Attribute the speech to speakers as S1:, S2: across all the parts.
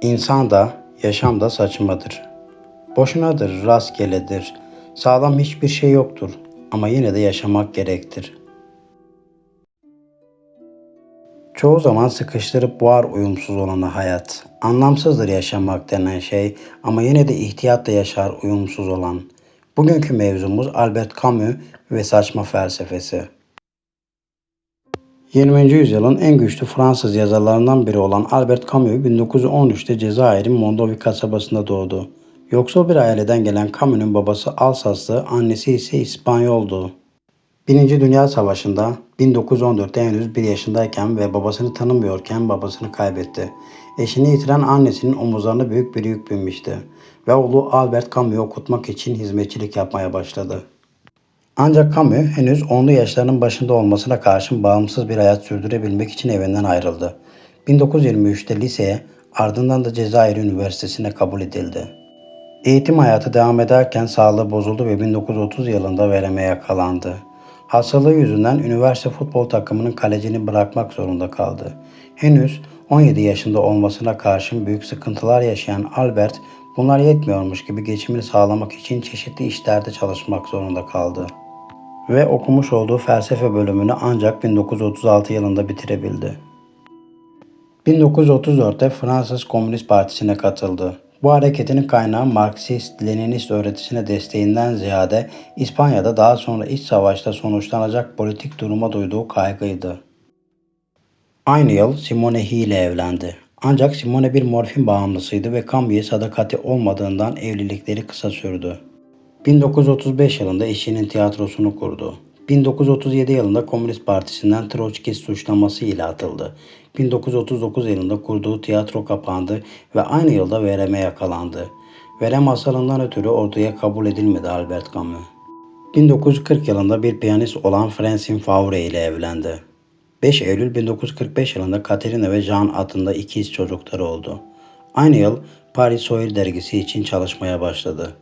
S1: İnsan da, yaşam da saçmadır. Boşunadır, rastgeledir. Sağlam hiçbir şey yoktur ama yine de yaşamak gerektir. Çoğu zaman sıkıştırıp boğar uyumsuz olanı hayat. Anlamsızdır yaşamak denen şey ama yine de ihtiyatla yaşar uyumsuz olan. Bugünkü mevzumuz Albert Camus ve saçma felsefesi. 20. yüzyılın en güçlü Fransız yazarlarından biri olan Albert Camus 1913'te Cezayir'in Mondovì kasabasında doğdu. Yoksul bir aileden gelen Camus'un babası Alsaslı, annesi ise İspanyoldu. Birinci Dünya Savaşı'nda 1914'te henüz bir yaşındayken ve babasını tanımıyorken babasını kaybetti. Eşini yitiren annesinin omuzlarına büyük bir yük binmişti ve oğlu Albert Camus'u okutmak için hizmetçilik yapmaya başladı. Ancak Camus henüz 10'lu yaşlarının başında olmasına karşın bağımsız bir hayat sürdürebilmek için evinden ayrıldı. 1923'te liseye ardından da Cezayir Üniversitesi'ne kabul edildi. Eğitim hayatı devam ederken sağlığı bozuldu ve 1930 yılında vereme yakalandı. Hastalığı yüzünden üniversite futbol takımının kalecini bırakmak zorunda kaldı. Henüz 17 yaşında olmasına karşın büyük sıkıntılar yaşayan Albert bunlar yetmiyormuş gibi geçimini sağlamak için çeşitli işlerde çalışmak zorunda kaldı. Ve okumuş olduğu felsefe bölümünü ancak 1936 yılında bitirebildi. 1934'te Fransız Komünist Partisi'ne katıldı. Bu hareketinin kaynağı Marksist-Leninist öğretisine desteğinden ziyade İspanya'da daha sonra iç savaşta sonuçlanacak politik duruma duyduğu kaygıydı. Aynı yıl Simone He ile evlendi. Ancak Simone bir morfin bağımlısıydı ve Cambi'ye sadakati olmadığından evlilikleri kısa sürdü. 1935 yılında eşinin tiyatrosunu kurdu. 1937 yılında Komünist Partisi'nden Troçki suçlaması ile atıldı. 1939 yılında kurduğu tiyatro kapandı ve aynı yılda vereme yakalandı. Verem hastalığından ötürü orduya kabul edilmedi Albert Camus. 1940 yılında bir piyanist olan Francine Faure ile evlendi. 5 Eylül 1945 yılında Katerina ve Jean adında ikiz çocukları oldu. Aynı yıl Paris Soir dergisi için çalışmaya başladı.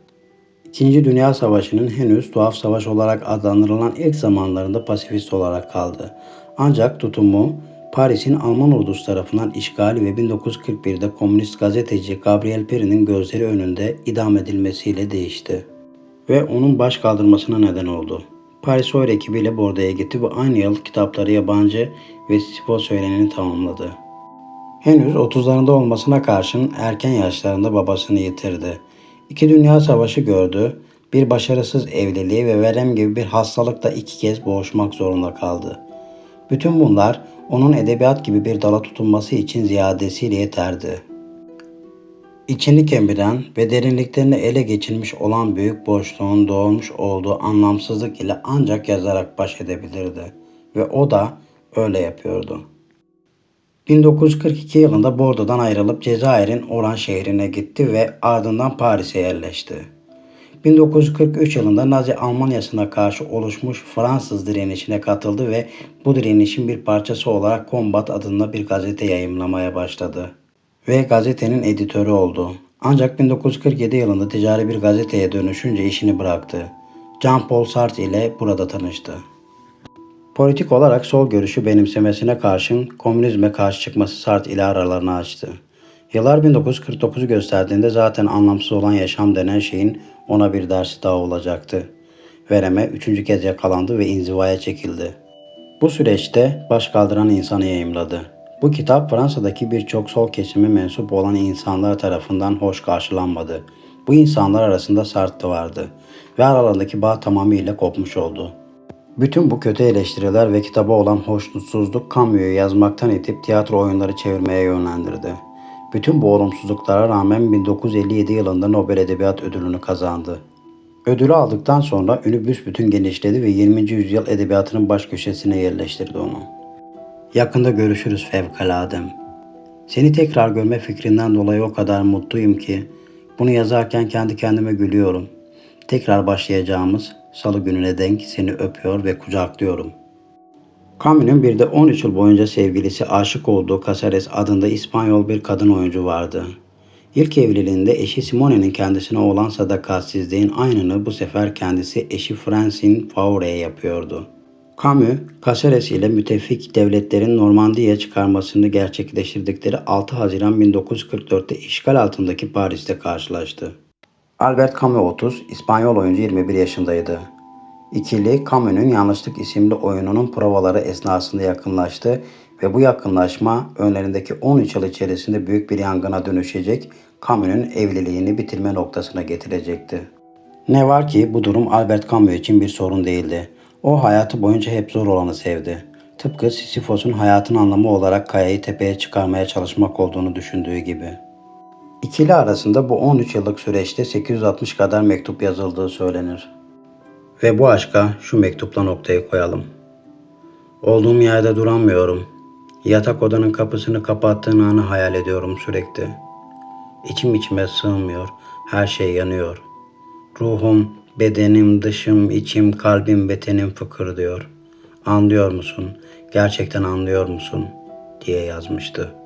S1: İkinci Dünya Savaşı'nın henüz tuhaf savaş olarak adlandırılan ilk zamanlarında pasifist olarak kaldı. Ancak tutumu Paris'in Alman ordusu tarafından işgali ve 1941'de komünist gazeteci Gabriel Peri'nin gözleri önünde idam edilmesiyle değişti. Ve onun baş kaldırmasına neden oldu. Paris Soir ekibiyle Bordeaux'a gitti ve aynı yıl kitapları yabancı ve Sipo söyleneni tamamladı. Henüz 30'larında olmasına karşın erken yaşlarında babasını yitirdi. İki Dünya Savaşı gördü, bir başarısız evliliği ve verem gibi bir hastalıkla iki kez boğuşmak zorunda kaldı. Bütün bunlar onun edebiyat gibi bir dala tutunması için ziyadesiyle yeterdi. İçini kemiren ve derinliklerini ele geçirmiş olan büyük boşluğun doğmuş olduğu anlamsızlık ile ancak yazarak baş edebilirdi. Ve o da öyle yapıyordu. 1942 yılında Bordo'dan ayrılıp Cezayir'in Oran şehrine gitti ve ardından Paris'e yerleşti. 1943 yılında Nazi Almanyası'na karşı oluşmuş Fransız direnişine katıldı ve bu direnişin bir parçası olarak Combat adında bir gazete yayımlamaya başladı. Ve gazetenin editörü oldu. Ancak 1947 yılında ticari bir gazeteye dönüşünce işini bıraktı. Jean-Paul Sartre ile burada tanıştı. Politik olarak sol görüşü benimsemesine karşın komünizme karşı çıkması Sartre ile aralarını açtı. Yıllar 1949'u gösterdiğinde zaten anlamsız olan yaşam denen şeyin ona bir dersi daha olacaktı. Vereme üçüncü kez yakalandı ve inzivaya çekildi. Bu süreçte baş kaldıran insanı yayımladı. Bu kitap Fransa'daki birçok sol kesime mensup olan insanlar tarafından hoş karşılanmadı. Bu insanlar arasında Sartre vardı ve aralarındaki bağ tamamıyla kopmuş oldu. Bütün bu kötü eleştiriler ve kitaba olan hoşnutsuzluk Camus'u yazmaktan itip tiyatro oyunları çevirmeye yönlendirdi. Bütün bu olumsuzluklara rağmen 1957 yılında Nobel Edebiyat Ödülünü kazandı. Ödülü aldıktan sonra ünü büsbütün genişledi ve 20. yüzyıl edebiyatının baş köşesine yerleştirdi onu. Yakında görüşürüz fevkaladem. Seni tekrar görme fikrinden dolayı o kadar mutluyum ki bunu yazarken kendi kendime gülüyorum. Tekrar başlayacağımız salı gününe denk seni öpüyor ve kucaklıyorum. Camus'un bir de 13 yıl boyunca sevgilisi aşık olduğu Casares adında İspanyol bir kadın oyuncu vardı. İlk evliliğinde eşi Simone'nin kendisine olan sadakatsizliğin aynını bu sefer kendisi eşi Francine Faure'ye yapıyordu. Camus, Caceres ile müttefik devletlerin Normandiya çıkarmasını gerçekleştirdikleri 6 Haziran 1944'te işgal altındaki Paris'te karşılaştı. Albert Camus 30, İspanyol oyuncu 21 yaşındaydı. İkili Camus'un Yanlışlık isimli oyununun provaları esnasında yakınlaştı ve bu yakınlaşma önlerindeki 13 yıl içerisinde büyük bir yangına dönüşecek, Camus'un evliliğini bitirme noktasına getirecekti. Ne var ki bu durum Albert Camus için bir sorun değildi. O hayatı boyunca hep zor olanı sevdi. Tıpkı Sisyphos'un hayatın anlamı olarak kayayı tepeye çıkarmaya çalışmak olduğunu düşündüğü gibi. İkili arasında bu 13 yıllık süreçte 860 kadar mektup yazıldığı söylenir. Ve bu aşka şu mektupla noktayı koyalım. Olduğum yerde duramıyorum. Yatak odanın kapısını kapattığın anı hayal ediyorum sürekli. İçim içime sığmıyor. Her şey yanıyor. Ruhum, bedenim, dışım, içim, kalbim, betenim fıkır diyor. Anlıyor musun? Gerçekten anlıyor musun? diye yazmıştı.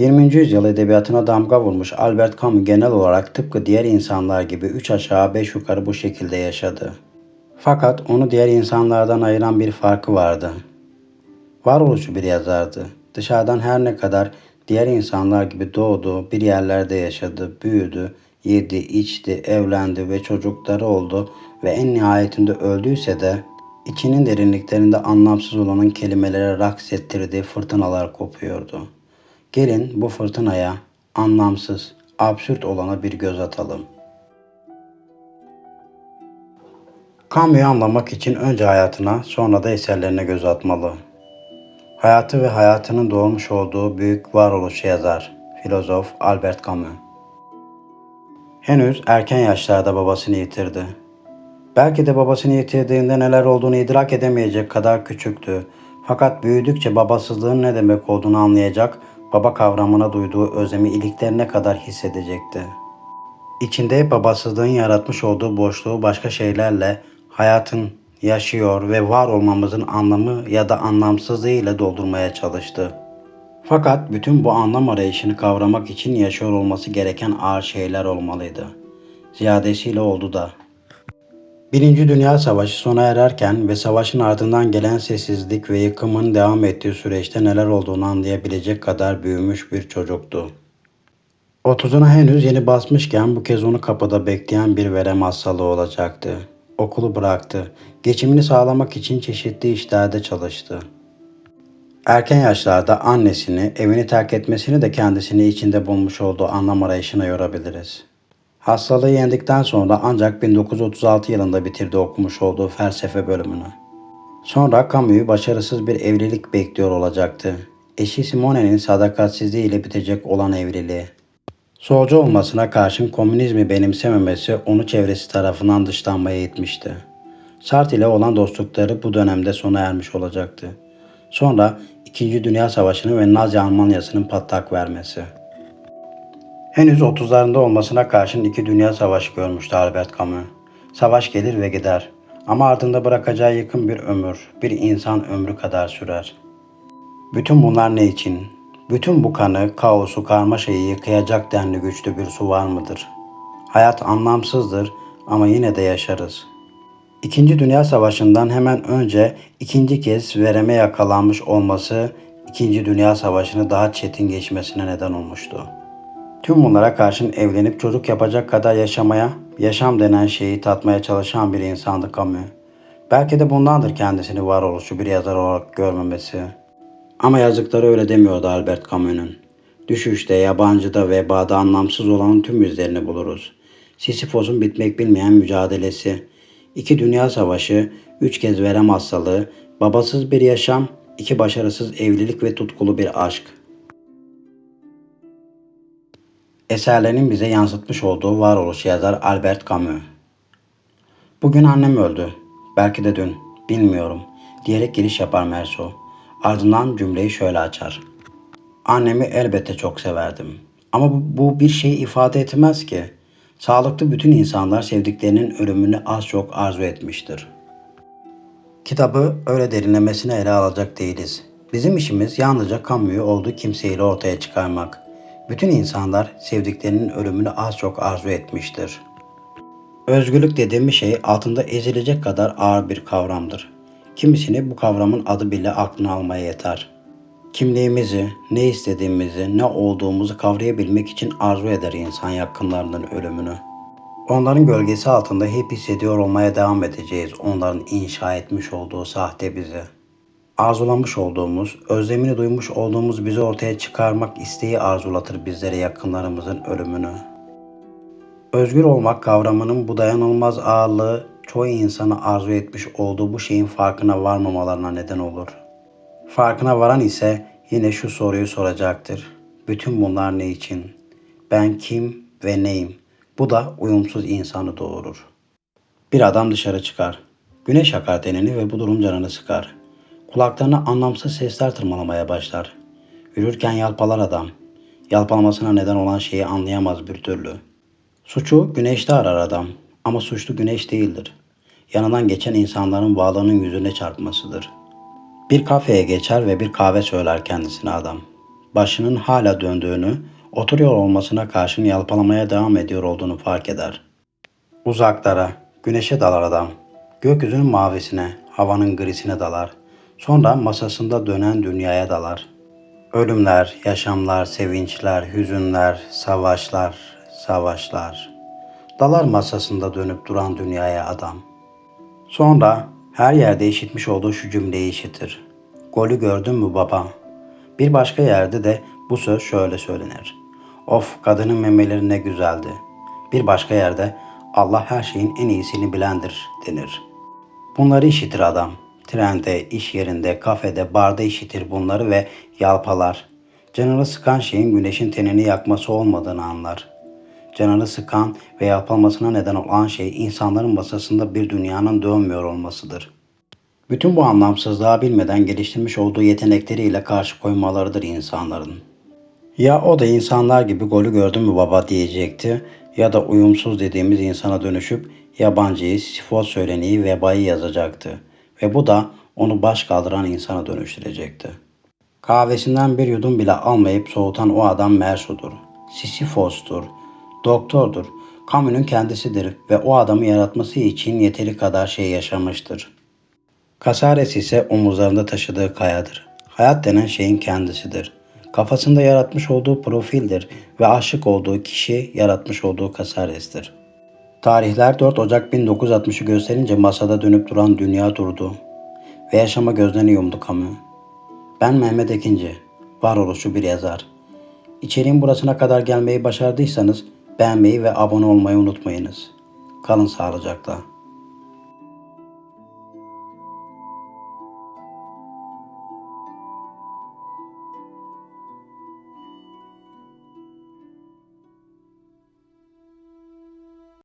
S1: ...20. yüzyıl edebiyatına damga vurmuş Albert Camus genel olarak tıpkı diğer insanlar gibi üç aşağı beş yukarı bu şekilde yaşadı. Fakat onu diğer insanlardan ayıran bir farkı vardı. Varoluşçu bir yazardı. Dışarıdan her ne kadar diğer insanlar gibi doğdu, bir yerlerde yaşadı, büyüdü, yedi, içti, evlendi ve çocukları oldu ve en nihayetinde öldüyse de içinin derinliklerinde anlamsız olanın kelimelere raks ettirdiği fırtınalar kopuyordu. Gelin bu fırtınaya anlamsız, absürt olana bir göz atalım. Camus'u anlamak için önce hayatına, sonra da eserlerine göz atmalı. Hayatı ve hayatının doğmuş olduğu büyük varoluşu yazar, filozof Albert Camus. Henüz erken yaşlarda babasını yitirdi. Belki de babasını yitirdiğinde neler olduğunu idrak edemeyecek kadar küçüktü. Fakat büyüdükçe babasızlığın ne demek olduğunu anlayacak, baba kavramına duyduğu özlemi iliklerine kadar hissedecekti. İçinde babasızlığın yaratmış olduğu boşluğu başka şeylerle, hayatın yaşıyor ve var olmamızın anlamı ya da anlamsızlığıyla doldurmaya çalıştı. Fakat bütün bu anlam arayışını kavramak için yaşıyor olması gereken ağır şeyler olmalıydı. Ziyadesiyle oldu da. Birinci Dünya Savaşı sona ererken ve savaşın ardından gelen sessizlik ve yıkımın devam ettiği süreçte neler olduğunu anlayabilecek kadar büyümüş bir çocuktu. Otuzuna henüz yeni basmışken bu kez onu kapıda bekleyen bir verem hastalığı olacaktı. Okulu bıraktı. Geçimini sağlamak için çeşitli işlerde çalıştı. Erken yaşlarda annesini, evini terk etmesini de kendisini içinde bulmuş olduğu anlam arayışına yorabiliriz. Hastalığı yendikten sonra ancak 1936 yılında bitirdi okumuş olduğu felsefe bölümünü. Sonra Camus'u başarısız bir evlilik bekliyor olacaktı. Eşi Simone'nin sadakatsizliği ile bitecek olan evliliği. Solcu olmasına karşın komünizmi benimsememesi onu çevresi tarafından dışlanmaya itmişti. Sartre ile olan dostlukları bu dönemde sona ermiş olacaktı. Sonra İkinci Dünya Savaşı'nın ve Nazi Almanyası'nın patlak vermesi. Henüz 30'larında olmasına karşın iki dünya savaşı görmüştü Albert Camus. Savaş gelir ve gider. Ama ardında bırakacağı yakın bir ömür, bir insan ömrü kadar sürer. Bütün bunlar ne için? Bütün bu kanı, kaosu, karmaşayı yıkayacak denli güçlü bir su var mıdır? Hayat anlamsızdır ama yine de yaşarız. İkinci Dünya Savaşı'ndan hemen önce ikinci kez vereme yakalanmış olması İkinci Dünya Savaşı'nı daha çetin geçmesine neden olmuştu. Tüm bunlara karşın evlenip çocuk yapacak kadar yaşamaya, yaşam denen şeyi tatmaya çalışan bir insandı Camus. Belki de bundandır kendisini varoluşçu bir yazar olarak görmemesi. Ama yazıkları öyle demiyordu Albert Camus'un. Düşüşte, yabancıda ve bağda anlamsız olanın tüm yüzlerini buluruz. Sisyphos'un bitmek bilmeyen mücadelesi, iki dünya savaşı, üç kez verem hastalığı, babasız bir yaşam, iki başarısız evlilik ve tutkulu bir aşk. Eserlerinin bize yansıtmış olduğu varoluş yazar Albert Camus. Bugün annem öldü. Belki de dün. Bilmiyorum. Diyerek giriş yapar Merso. Ardından cümleyi şöyle açar. Annemi elbette çok severdim. Ama bu, bu bir şey ifade etmez ki. Sağlıklı bütün insanlar sevdiklerinin ölümünü az çok arzu etmiştir. Kitabı öyle derinlemesine ele alacak değiliz. Bizim işimiz yalnızca kamuoyu olduğu kimseyle ortaya çıkarmak. Bütün insanlar sevdiklerinin ölümünü az çok arzu etmiştir. Özgürlük dediğimiz şey altında ezilecek kadar ağır bir kavramdır. Kimisini bu kavramın adı bile aklına almaya yeter. Kimliğimizi, ne istediğimizi, ne olduğumuzu kavrayabilmek için arzu eder insan yakınlarının ölümünü. Onların gölgesi altında hep hissediyor olmaya devam edeceğiz onların inşa etmiş olduğu sahte bizi. Arzulamış olduğumuz, özlemini duymuş olduğumuz bizi ortaya çıkarmak isteği arzulatır bizlere yakınlarımızın ölümünü. Özgür olmak kavramının bu dayanılmaz ağırlığı çoğu insanı arzu etmiş olduğu bu şeyin farkına varmamalarına neden olur. Farkına varan ise yine şu soruyu soracaktır. Bütün bunlar ne için? Ben kim ve neyim? Bu da uyumsuz insanı doğurur. Bir adam dışarı çıkar. Güneş yakar tenini ve bu durum canını sıkar. Kulaklarına anlamsız sesler tırmalamaya başlar. Yürürken yalpalar adam. Yalpalamasına neden olan şeyi anlayamaz bir türlü. Suçu güneşte arar adam ama suçlu güneş değildir. Yanından geçen insanların bağlarının yüzüne çarpmasıdır. Bir kafeye geçer ve bir kahve söyler kendisine adam. Başının hala döndüğünü, oturuyor olmasına karşın yalpalamaya devam ediyor olduğunu fark eder. Uzaklara, güneşe dalar adam. Gökyüzünün mavisine, havanın grisine dalar. Sonra masasında dönen dünyaya dalar. Ölümler, yaşamlar, sevinçler, hüzünler, savaşlar, savaşlar. Dalar masasında dönüp duran dünyaya adam. Sonra her yerde işitmiş olduğu şu cümleyi işitir. Golü gördün mü baba? Bir başka yerde de bu söz şöyle söylenir. Of kadının memeleri ne güzeldi. Bir başka yerde Allah her şeyin en iyisini bilendir denir. Bunları işitir adam. Trende, iş yerinde, kafede, barda işitir bunları ve yalpalar. Canını sıkan şeyin güneşin tenini yakması olmadığını anlar. Canını sıkan ve yalpalamasına neden olan şey insanların masasında bir dünyanın dönmüyor olmasıdır. Bütün bu anlamsızlığa bilmeden geliştirmiş olduğu yetenekleriyle karşı koymalarıdır insanların. Ya o da insanlar gibi golü gördün mü baba diyecekti ya da uyumsuz dediğimiz insana dönüşüp yabancıyı, sifot söyleniyi, vebayı yazacaktı. Ve bu da onu baş kaldıran insana dönüştürecekti. Kahvesinden bir yudum bile almayıp soğutan o adam Mersu'dur. Sisyphos'tur. Doktordur. Camus'un kendisidir ve o adamı yaratması için yeteri kadar şey yaşamıştır. Kasares ise omuzlarında taşıdığı kayadır. Hayat denen şeyin kendisidir. Kafasında yaratmış olduğu profildir ve aşık olduğu kişi yaratmış olduğu Kasares'tir. Tarihler 4 Ocak 1960'ı gösterince masada dönüp duran dünya durdu ve yaşama gözlerini yumdu Camus. Ben Mehmet Ekinci, varoluşçu bir yazar. İçeriğin burasına kadar gelmeyi başardıysanız beğenmeyi ve abone olmayı unutmayınız. Kalın sağlıcakla.